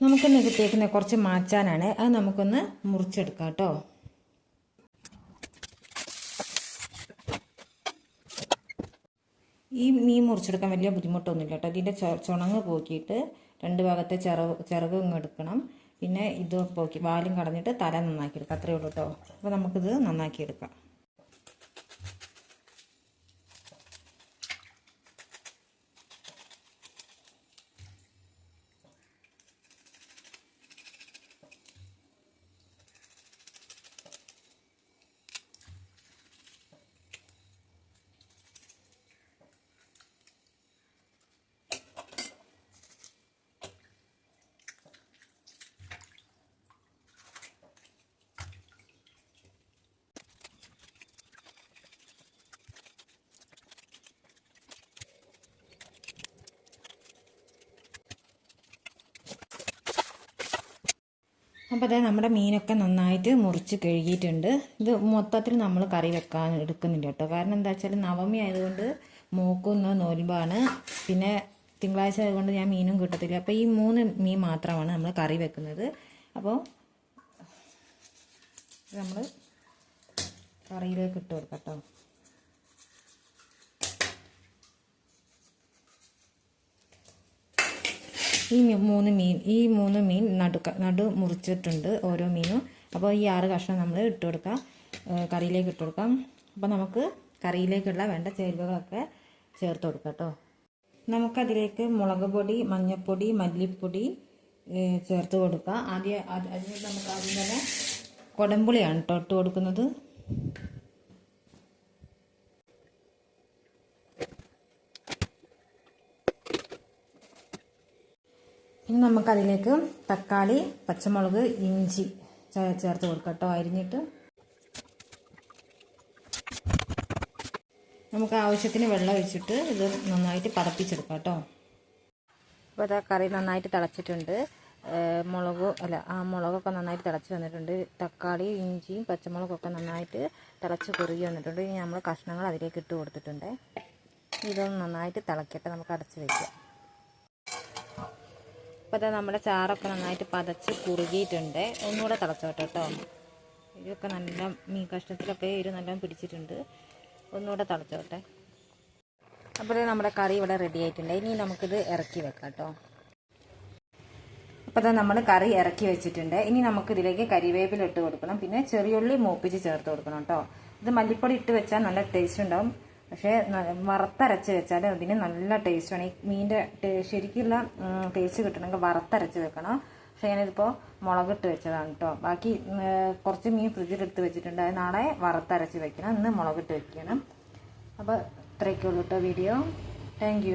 നമുക്കിന്ന് കിട്ടിയേക്കുന്ന കുറച്ച് മാച്ചാനാണ് അത് നമുക്കൊന്ന് മുറിച്ചെടുക്കാം കേട്ടോ. ഈ മീൻ മുറിച്ചെടുക്കാൻ വലിയ ബുദ്ധിമുട്ടൊന്നുമില്ല കേട്ടോ. ഇതിന്റെ ചുണങ്ങ് പോക്കിയിട്ട് രണ്ട് ഭാഗത്തെ ചിറവ് ചിറകും ഇങ്ങ് എടുക്കണം. പിന്നെ ഇത് പോക്കി വാലും കടഞ്ഞിട്ട് തല നന്നാക്കി എടുക്കാം അത്രയേ ഉള്ളൂ കേട്ടോ. അപ്പോൾ നമുക്കിത് നന്നാക്കി എടുക്കാം അപ്പോൾ അതായത് നമ്മുടെ മീനൊക്കെ നന്നായിട്ട് മുറിച്ച് കഴുകിയിട്ടുണ്ട്. ഇത് മൊത്തത്തിൽ നമ്മൾ കറി വെക്കാൻ എടുക്കുന്നില്ല കേട്ടോ. കാരണം എന്താ വെച്ചാൽ നവമി ആയതുകൊണ്ട് മൂക്കുന്ന നോൽമ്പാണ്. പിന്നെ തിങ്കളാഴ്ച ആയതുകൊണ്ട് ഞാൻ മീനും കിട്ടത്തില്ല. അപ്പോൾ ഈ മൂന്ന് മീൻ മാത്രമാണ് നമ്മൾ കറി വെക്കുന്നത്. അപ്പോൾ നമ്മൾ കറിയിലേക്ക് ഇട്ട് കൊടുക്കാം കേട്ടോ. ഈ മൂന്ന് മീൻ ഈ മൂന്ന് മീൻ നടു നടു മുറിച്ചിട്ടുണ്ട് ഓരോ മീനും. അപ്പോൾ ഈ ആറ് കഷ്ണം നമ്മൾ ഇട്ട് കൊടുക്കാം. കറിയിലേക്ക് ഇട്ട് കൊടുക്കാം. അപ്പോൾ നമുക്ക് കറിയിലേക്കുള്ള വേണ്ട ചേരുവകളൊക്കെ ചേർത്ത് കൊടുക്കാം കേട്ടോ. നമുക്കതിലേക്ക് മുളക് പൊടി മഞ്ഞൾപ്പൊടി മല്ലിപ്പൊടി ചേർത്ത് കൊടുക്കാം. ആദ്യം അത് അതിന് നമുക്ക് ആദ്യം തന്നെ കൊടമ്പുളിയാണ് കേട്ടോ ഇട്ട് കൊടുക്കുന്നത്. ഇനി നമുക്കതിലേക്ക് തക്കാളി പച്ചമുളക് ഇഞ്ചി ചേർത്ത് കൊടുക്കട്ടോ കേട്ടോ അരിഞ്ഞിട്ട്. നമുക്ക് ആവശ്യത്തിന് വെള്ളം ഒഴിച്ചിട്ട് ഇത് നന്നായിട്ട് പതപ്പിച്ചെടുക്കാം കേട്ടോ. അപ്പോൾ അതാ കറി നന്നായിട്ട് തിളച്ചിട്ടുണ്ട്. മുളക് അല്ല ആ മുളകൊക്കെ നന്നായിട്ട് തിളച്ച് വന്നിട്ടുണ്ട്. തക്കാളി ഇഞ്ചിയും പച്ചമുളകൊക്കെ നന്നായിട്ട് തിളച്ച് കുറുകി വന്നിട്ടുണ്ട്. ഇനി നമ്മൾ കഷ്ണങ്ങൾ അതിലേക്ക് ഇട്ട് കൊടുത്തിട്ടുണ്ട്. ഇതൊന്ന് നന്നായിട്ട് തിളക്കട്ടെ നമുക്ക് അടച്ച് വയ്ക്കാം അപ്പോൾ അത് നമ്മുടെ ചാറൊക്കെ നന്നായിട്ട് പതച്ച് കുറുകിയിട്ടുണ്ട്. ഒന്നുകൂടെ തിളച്ചോട്ടെ കേട്ടോ ഇതൊക്കെ നല്ല മീൻ കഷ്ണത്തിലൊക്കെ എരിവ് നല്ല പിടിച്ചിട്ടുണ്ട്. ഒന്നുകൂടെ തിളച്ചോട്ടെ. അപ്പോൾ നമ്മുടെ കറി ഇവിടെ റെഡി ആയിട്ടുണ്ട്. ഇനി നമുക്കിത് ഇറക്കി വെക്കാം കേട്ടോ അപ്പോൾ നമ്മൾ കറി ഇറക്കി വെച്ചിട്ടുണ്ട്. ഇനി നമുക്ക് ഇതിലേക്ക് കരിവേപ്പില ഇട്ട് കൊടുക്കണം. പിന്നെ ചെറിയുള്ളി മൂപ്പിച്ച് ചേർത്ത് കൊടുക്കണം കേട്ടോ ഇത് മല്ലിപ്പൊടി ഇട്ട് വെച്ചാൽ നല്ല ടേസ്റ്റ് ഉണ്ടാവും. പക്ഷേ വറുത്തരച്ച് വെച്ചാൽ അതിന് നല്ല ടേസ്റ്റാണ് ഈ മീനിന്റെ ശരിക്കുള്ള ടേസ്റ്റ് കിട്ടണമെങ്കിൽ വറുത്തരച്ച് വെക്കണം. പക്ഷേ ഞാനിതിപ്പോൾ മുളകിട്ട് വെച്ചതാണ് കേട്ടോ ബാക്കി കുറച്ച് മീൻ ഫ്രിഡ്ജിലെടുത്ത് വെച്ചിട്ടുണ്ട്. അത് നാളെ വറുത്തരച്ച് വെക്കണം. ഇന്ന് മുളകിട്ട് വെക്കണം. അപ്പോൾ ഇത്രയൊക്കെ ഉള്ളൂ കേട്ടോ വീഡിയോ. താങ്ക്